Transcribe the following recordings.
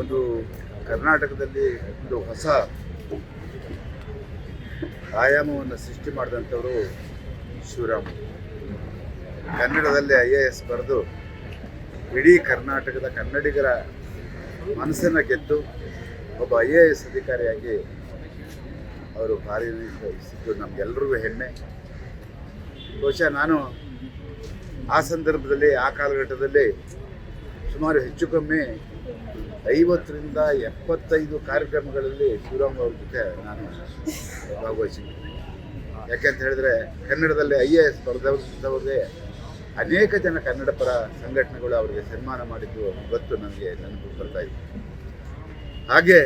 ಒಂದು ಕರ್ನಾಟಕದಲ್ಲಿ ಒಂದು ಹೊಸ ಆಯಾಮವನ್ನು ಸೃಷ್ಟಿ ಮಾಡಿದಂಥವರು ಶಿವರಾಮ್. ಕನ್ನಡದಲ್ಲಿ ಐ ಎ ಎಸ್ ಬರೆದು ಇಡೀ ಕರ್ನಾಟಕದ ಕನ್ನಡಿಗರ ಮನಸ್ಸನ್ನು ಗೆದ್ದು ಒಬ್ಬ ಐ ಎ ಎಸ್ ಅಧಿಕಾರಿಯಾಗಿ ಅವರು ಕಾರ್ಯನಿರ್ವಹಿಸಿದ್ದು ನಮಗೆಲ್ಲರಿಗೂ ಹೆಮ್ಮೆ. ಬಹುಶಃ ನಾನು ಆ ಸಂದರ್ಭದಲ್ಲಿ, ಆ ಕಾಲಘಟ್ಟದಲ್ಲಿ ಸುಮಾರು ಹೆಚ್ಚು ಕಮ್ಮಿ ಐವತ್ತರಿಂದ ಎಪ್ಪತ್ತೈದು ಕಾರ್ಯಕ್ರಮಗಳಲ್ಲಿ ಶಿವರಾಮ್ ಅವ್ರ ಜೊತೆ ನಾನು ಭಾಗವಹಿಸಿದ್ದೀನಿ. ಯಾಕೆಂತ ಹೇಳಿದ್ರೆ ಕನ್ನಡದಲ್ಲಿ ಐ ಎ ಎಸ್ ಬರೆದವ್ರಿಗೆ ಅನೇಕ ಜನ ಕನ್ನಡ ಪರ ಸಂಘಟನೆಗಳು ಅವರಿಗೆ ಸನ್ಮಾನ ಮಾಡಿದ್ದು ಇವತ್ತು ನನಗೆ ನನಗೆ ಬರ್ತಾ ಇತ್ತು ಹಾಗೆ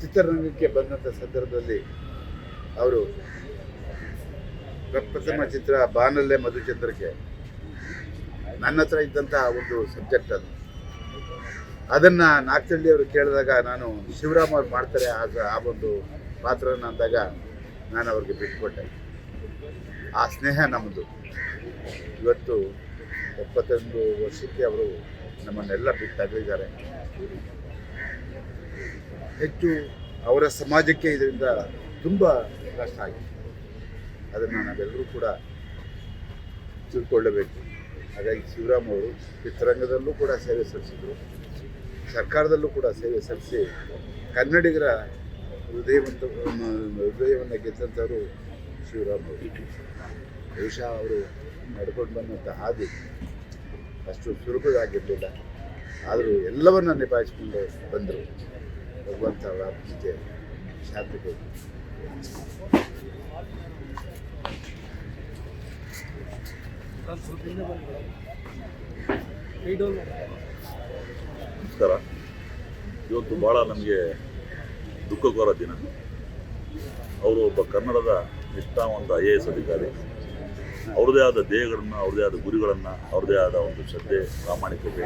ಚಿತ್ರರಂಗಕ್ಕೆ ಬಂದಂಥ ಸಂದರ್ಭದಲ್ಲಿ ಅವರು ಪ್ರಪ್ರಥಮ ಚಿತ್ರ ಬಾನಲ್ಲೇ ಮಧುಚಂದ್ರಕ್ಕೆ ನನ್ನ ಹತ್ರ ಇದ್ದಂತಹ ಒಂದು ಸಬ್ಜೆಕ್ಟ್ ಅದು. ಅದನ್ನು ನಾಗಚಳ್ಳಿ ಅವರು ಕೇಳಿದಾಗ ನಾನು ಶಿವರಾಮ್ ಅವ್ರು ಮಾಡ್ತಾರೆ ಆಗ ಆ ಒಂದು ಪಾತ್ರನ ಅಂದಾಗ ನಾನು ಅವ್ರಿಗೆ ಬಿಟ್ಕೊಟ್ಟೆ. ಆ ಸ್ನೇಹ ನಮ್ಮದು ಇವತ್ತು ಎಪ್ಪತ್ತೊಂದು ವರ್ಷಕ್ಕೆ ಅವರು ನಮ್ಮನ್ನೆಲ್ಲ ಬಿಟ್ಟಾಗಿದ್ದಾರೆ ಹೆಚ್ಚು ಅವರ ಸಮಾಜಕ್ಕೆ ಇದರಿಂದ ತುಂಬ ಕಷ್ಟ ಆಗಿದೆ. ಅದನ್ನು ನಾವೆಲ್ಲರೂ ಕೂಡ ತಿಳ್ಕೊಳ್ಳಬೇಕು. ಹಾಗಾಗಿ ಶಿವರಾಮ್ ಅವರು ಚಿತ್ರರಂಗದಲ್ಲೂ ಕೂಡ ಸೇವೆ ಸಲ್ಲಿಸಿದರು. ಸರ್ಕಾರದಲ್ಲೂ ಕೂಡ ಸೇವೆ ಸಲ್ಲಿಸಿ ಕನ್ನಡಿಗರ ಹೃದಯವಂತ, ಹೃದಯವನ್ನು ಗೆದ್ದಂಥವರು ಶಿವರಾಮ್ ಅವರು. ಬಹುಶಃ ಅವರು ನಡ್ಕೊಂಡು ಬಂದಂಥ ಹಾದಿ ಅಷ್ಟು ಸುರುಪದಾಗಿರಲಿಲ್ಲ ಆದರೂ ಎಲ್ಲವನ್ನ ನಿಭಾಯಿಸಿಕೊಂಡು ಬಂದರು. ಭಗವಂತ ಅವರ ಜೊತೆ ಶಾಂತಿ ಬೇಕು ನಮಸ್ಕಾರ. ಇವತ್ತು ಭಾಳ ನಮಗೆ ದುಃಖಕರ ದಿನ. ಅವರು ಒಬ್ಬ ಕನ್ನಡದ ನಿಷ್ಠಾವಂತ ಐ ಎ ಎಸ್ ಅಧಿಕಾರಿ. ಅವ್ರದೇ ಆದ ದೇಹಗಳನ್ನು ಅವ್ರದೇ ಆದ ಗುರಿಗಳನ್ನು ಅವ್ರದೇ ಆದ ಒಂದು ಶ್ರದ್ಧೆ, ಪ್ರಾಮಾಣಿಕತೆ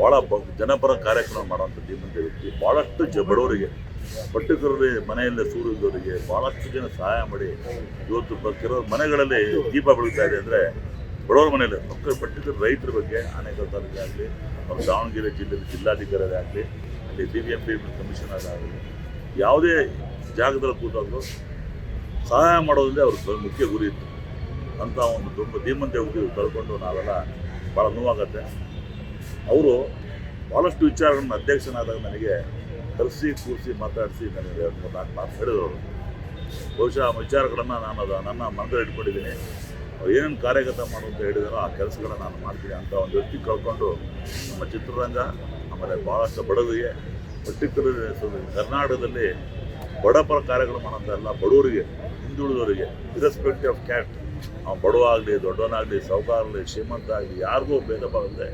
ಭಾಳ ಜನಪರ ಕಾರ್ಯಕ್ರಮ ಮಾಡುವಂಥ ಧೀಮಂತ ವ್ಯಕ್ತಿ. ಭಾಳಷ್ಟು ಜ ಬಡವರಿಗೆ, ಪರ್ಟಿಕ್ಯುಲರ್ಲಿ ಮನೆಯಲ್ಲೇ ಸೂರಿದ್ದವರಿಗೆ ಭಾಳಷ್ಟು ಜನ ಸಹಾಯ ಮಾಡಿ ಇವತ್ತು ಕೆಲವರು ಕೆಲವು ಮನೆಗಳಲ್ಲಿ ದೀಪ ಬೆಳಗ್ತಾ ಇದೆ ಅಂದರೆ ಬಡವರ ಮನೆಯಲ್ಲಿ ಮಕ್ಕಳು ಪಟ್ಟಿದ್ದು ರೈತರ ಬಗ್ಗೆ ಆನೇಕಲ್ ತಾಲೂಕಿಗೆ ಆಗಲಿ, ಅವ್ರ ದಾವಣಗೆರೆ ಜಿಲ್ಲೆಯಲ್ಲಿ ಜಿಲ್ಲಾಧಿಕಾರಿ ಆಗಲಿ, ಅಲ್ಲಿ D B M P commissioner ಆಗಲಿ, ಯಾವುದೇ ಜಾಗದಲ್ಲಿ ಕೂತಾದ್ರು ಸಹಾಯ ಮಾಡೋದ್ರಿಂದ ಅವ್ರ ಮುಖ್ಯ ಗುರಿ ಇತ್ತು. ಅಂತ ಒಂದು ದೊಡ್ಡ ಧೀಮಂತ ಹೋಗಿ ಕಳ್ಕೊಂಡು ನಾವೆಲ್ಲ ಭಾಳ ನೋವಾಗತ್ತೆ. ಅವರು ಭಾಳಷ್ಟು ವಿಚಾರಗಳನ್ನ ಅಧ್ಯಕ್ಷನಾದಾಗ ನನಗೆ ಕರೆಸಿ, ಕೂರಿಸಿ, ಮಾತಾಡಿಸಿ ನನಗೆ ಒಂದು ನಾಲ್ಕು ಮಾತು ಹೇಳಿದವರು ಬಹುಶಃ ವಿಚಾರಗಳನ್ನು ನಾನು ಅದು ನನ್ನ ಮನದಲ್ಲಿ ಇಟ್ಕೊಂಡಿದ್ದೀನಿ. ಅವ್ರು ಏನೇನು ಕಾರ್ಯಗತ ಮಾಡು ಅಂತ ಹೇಳಿದಾರೋ ಆ ಕೆಲಸಗಳನ್ನ ನಾನು ಮಾಡ್ತೀನಿ ಅಂತ ಒಂದು ವ್ಯಕ್ತಿ ಕಳ್ಕೊಂಡು ನಮ್ಮ ಚಿತ್ರರಂಗ, ಆಮೇಲೆ ಭಾಳಷ್ಟು ಬಡವರಿಗೆ ಪರ್ಟಿಕ್ಯುಲರ್ ಕರ್ನಾಟಕದಲ್ಲಿ ಬಡಪರ ಕಾರ್ಯಗಳು ಮಾಡೋಂಥ ಎಲ್ಲ ಬಡವರಿಗೆ, ಹಿಂದುಳಿದವರಿಗೆ ಇರೆಸ್ಪೆಕ್ಟಿವ್ ಆಫ್ ಕ್ಯಾಟ್ ಅವ್ನು ಬಡವ ಆಗಲಿ ದೊಡ್ಡವನಾಗಲಿ ಸಾಹುಕಾರ ಆಗಲಿ ಶ್ರೀಮಂತ ಆಗಲಿ ಯಾರಿಗೂ ಭೇದ ಭಾಗದೆ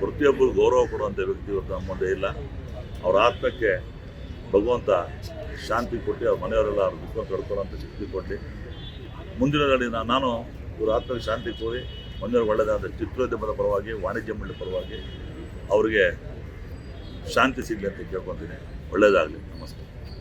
ಪ್ರತಿಯೊಬ್ಬರು ಗೌರವ ಕೊಡುವಂಥ ವ್ಯಕ್ತಿ ಇವತ್ತು ಮುಂದೆ ಇಲ್ಲ. ಅವ್ರ ಆತ್ಮಕ್ಕೆ ಭಗವಂತ ಶಾಂತಿ ಕೊಟ್ಟು ಅವ್ರ ಮನೆಯವರೆಲ್ಲ ಅವ್ರ ದುಃಖ ಕಡ್ಕೊಳ್ಳೋಂಥ ಶಕ್ತಿ ಕೊಟ್ಟು ಮುಂದಿನ ದಿನ ನಾನು ಇವ್ರ ಶಾಂತಿ ಕೋರಿ ಮುಂದಿನ ಒಳ್ಳೆಯದಾದ ಚಿತ್ರೋದ್ಯಮದ ಪರವಾಗಿ, ವಾಣಿಜ್ಯ ಮಂಡಳಿ ಪರವಾಗಿ ಅವರಿಗೆ ಶಾಂತಿ ಸಿಗಲಿ ಅಂತ ಕೇಳ್ಕೊತೀನಿ. ಒಳ್ಳೆಯದಾಗಲಿ ನಮಸ್ಕಾರ